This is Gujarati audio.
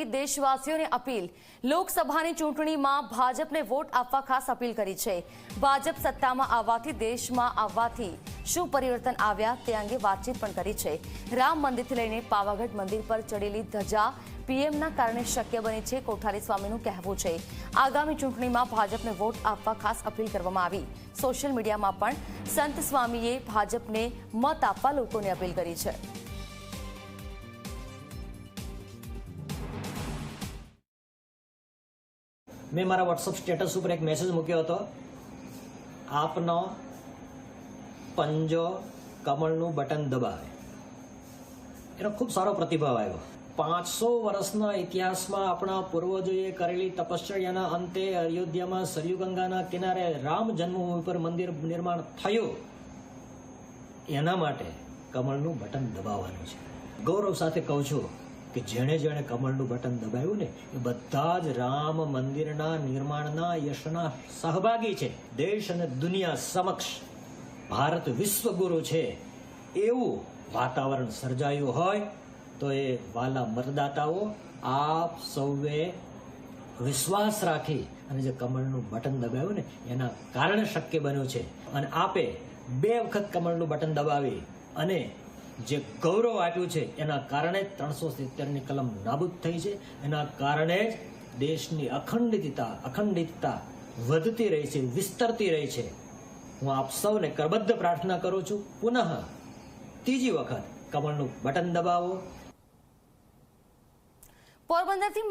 પંકજની દેશવાસીઓને અપીલ. લોકસભાની ચૂંટણીમાં ભાજપને વોટ આપવા ખાસ અપીલ કરી છે. ભાજપ સત્તામાં આવવાથી દેશમાં આવવાથી શું પરિવર્તન આવ્યા તે અંગે વાતચીત પણ કરી છે. રામ મંદિરથી લઈને પાવાગઢ મંદિર પર ચડેલી ધજા પીએમના કારણે શક્ય બની છે કોઠારી સ્વામીનું કહેવું છે. આગામી ચૂંટણીમાં ભાજપને વોટ આપવા ખાસ અપીલ કરવામાં આવી. સોશિયલ મીડિયામાં પણ સંત સ્વામીએ ભાજપને મત આપવા લોકોને અપીલ કરી છે. મેં મારા વોટ્સઅપ સ્ટેટસ ઉપર એક મેસેજ મૂક્યો હતો. આપનો પંજો કમળનું બટન દબાવે. એનો ખૂબ સારો પ્રતિભાવ આવ્યો. પાંચસો વર્ષના ઇતિહાસમાં આપણા પૂર્વજોએ કરેલી તપશ્ચર્યાના અંતે અયોધ્યામાં સરયુગંગાના કિનારે રામ જન્મભૂમિ પર મંદિર નિર્માણ થયું. એના માટે કમળનું બટન દબાવવાનું છે. ગૌરવ સાથે કહું છું કે જેણે જેણે કમળનું બટન દબાવ્યું ને, એ બધા જ રામ મંદિરના નિર્માણના યશના સહભાગી છે. દેશ અને દુનિયા સમક્ષ ભારત વિશ્વગુરુ છે. એવું વાતાવરણ સર્જાયું હોય તો એ વાલા મતદાતાઓ આપ સૌએ વિશ્વાસ રાખી અને જે કમળનું બટન દબાવ્યું ને, એના કારણે શક્ય બન્યું છે. અને આપે બે વખત કમળનું બટન દબાવી અને જે ગૌરવ આપ્યું છે, એના કારણે ત્રણસો સિત્તેરની કલમ નાબૂદ થઈ છે. એના કારણે જ દેશની અખંડિતતા અખંડિતતા વધતી રહી છે, વિસ્તરતી રહી છે. હું આપ સૌને કરબદ્ધ પ્રાર્થના કરું છું. પુનઃ ત્રીજી વખત કમળનું બટન દબાવો. પોરબંદરથી